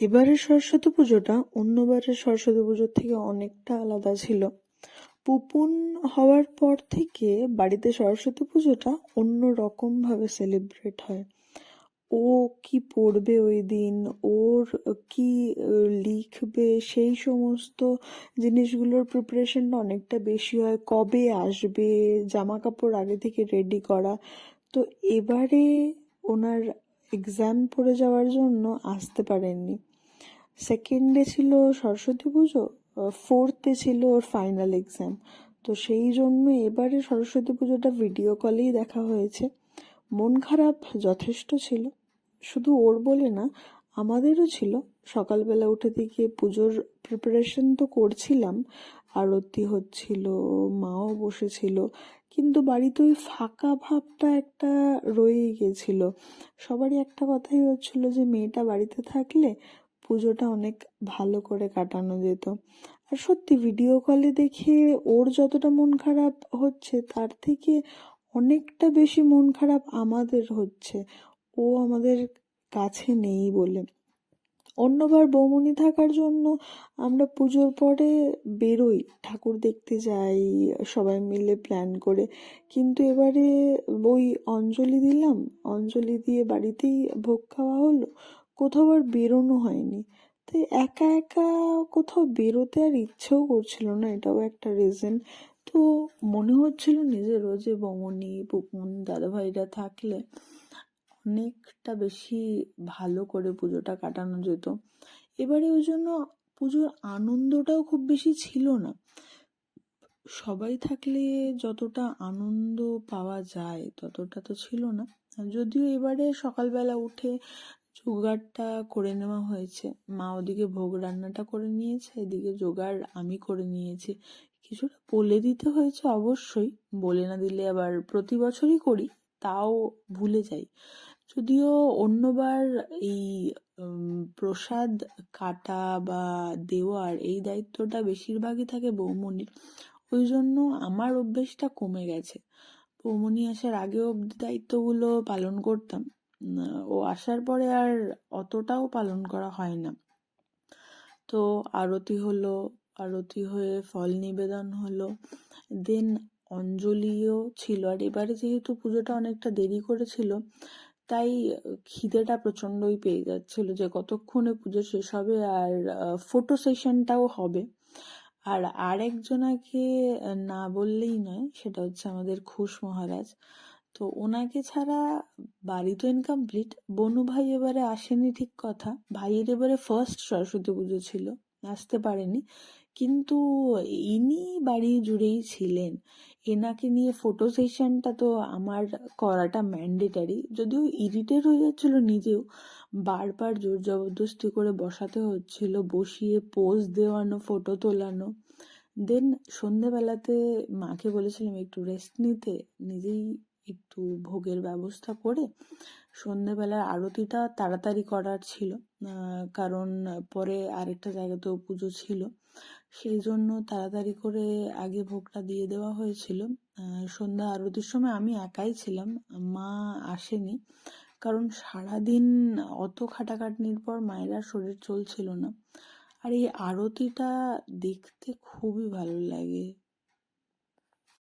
এবারের সরস্বতী পুজোটা অন্যবারের সরস্বতী পুজোর থেকে অনেকটা আলাদা ছিল। পুপুন হওয়ার পর থেকে বাড়িতে সরস্বতী পুজোটা অন্য রকম ভাবে সেলিব্রেট হয়। ও কি পড়বে ওই দিন, ওর কি লিখবে, সেই সমস্ত জিনিসগুলোর প্রিপারেশনটা অনেকটা বেশি হয়। কবে আসবে জামা কাপড় আগে থেকে রেডি করা। তো এবারে ওনার এক্সাম পড়ে যাওয়ার জন্য আসতে পারেননি। সেকেন্ডে ছিল সরস্বতী পুজো ফোর্থে ছিল ওর ফাইনাল এক্সাম তো সেই জন্য এবারে সরস্বতী পুজোটা ভিডিও কলেই দেখা হয়েছে। মন খারাপ যথেষ্ট ছিল। শুধু ওর বলে না, আমাদেরও ছিল। সকালবেলা উঠে দিকে পুজোর প্রিপারেশন তো করছিলাম। আরতি হচ্ছিল, মাও বসেছিল। কিন্তু বাড়িতে ওই ফাঁকা ভাবটা একটা রয়েই গেছিল। সবারই একটা কথাই হচ্ছিল যে, মেয়েটা বাড়িতে থাকলে পুজোটা অনেক ভালো করে কাটানো যেত। আর সত্যি ভিডিও কলে দেখে ওর যতটা মন খারাপ হচ্ছে, তার থেকে অনেকটা বেশি মন খারাপ আমাদের হচ্ছে। ও আমাদের কাছে নেই বলে। অন্যবার বৌমনি থাকার জন্য আমরা পুজোর পরে বেরোই, ঠাকুর দেখতে যাই, সবাই মিলে প্ল্যান করে। কিন্তু এবারে বই অঞ্জলি দিলাম, অঞ্জলি দিয়ে বাড়িতেই ভোগ খাওয়া হলো। কোথাও আর বেরোনো হয়নি। তাই একা একা কোথাও বেরোতে আর ইচ্ছেও করছিল না, এটাও একটা রিজন তো মনে হচ্ছিল নিজেরও যে বৌমনি পুপুন দাদাভাইরা থাকলে অনেকটা বেশি ভালো করে পুজোটা কাটানো যেত। এবারে ওই জন্য পুজোর আনন্দটাও খুব বেশি ছিল না। সবাই থাকলে যতটা আনন্দ পাওয়া যায় ততটা তো ছিল না। যদিও এবারে সকালবেলা উঠে জোগাড়টা করে নেওয়া হয়েছে। মা ওদিকে ভোগ রান্নাটা করে নিয়েছে, এদিকে জোগাড় আমি করে নিয়েছি। কিছুটা বলে দিতে হয়েছে অবশ্যই, বলে না দিলে আবার প্রতি বছরই করি, তাও ভুলে যাই। যদিও অন্যবার এই প্রসাদ কাটা বা দেওয়ার এই দায়িত্বটা বেশিরভাগই থাকে বৌমনির, ওই জন্য আমার অভ্যেসটা কমে গেছে। বৌমনি আসার আগে অব্দি দায়িত্বগুলো পালন করতাম। ও আসার পরে আর অতটাও পালন করা হয় না। তো আরতি হলো, আরতি হয়ে ফল নিবেদন হলো। দেন অঞ্জলিও ছিল আর এবারে যেহেতু পুজোটা অনেকটা দেরি করেছিল, তাই খিদেটা প্রচণ্ডই পেয়ে যাচ্ছিল যে কতক্ষণে পুজো শেষ হবে আর ফটো সেশনটাও হবে। আর আরেকজনাকে না বললেই নয়, সেটা হচ্ছে আমাদের খুশ মহারাজ। তো ওনাকে ছাড়া বাড়ি তো ইনকমপ্লিট বনু ভাই এবারে আসেনি ঠিক কথা। ভাইয়ের এবারে ফার্স্ট সরস্বতী পুজো ছিল, আসতে পারেনি। কিন্তু ইনি বাড়ি জুড়েই ছিলেন। এনাকে নিয়ে ফটো সেশনটা তো আমার করাটা ম্যান্ডেটারি যদিও ইরিটেট হয়ে যাচ্ছিল নিজেও। বারবার জোর জবরদস্তি করে বসাতে হচ্ছিল, বসিয়ে পোজ দেওয়ানো ফটো তোলানো। দেন সন্ধেবেলাতে মাকে বলেছিলাম, একটু রেস্ট নিতে। নিজেই একটু ভোগের ব্যবস্থা করে সন্ধেবেলার আরতিটা তাড়াতাড়ি করার ছিল। কারণ পরে আরেকটা জায়গাতেও পুজো ছিল। সেই জন্য তাড়াতাড়ি করে আগে ভোগটা দিয়ে দেওয়া হয়েছিল। সন্ধ্যা আরতির সময় আমি একাই ছিলাম, মা আসেনি। কারণ সারাদিন অত খাটাখাটনির পর মায়ের শরীর চলছিল না। আর এই আরতিটা দেখতে খুবই ভালো লাগে।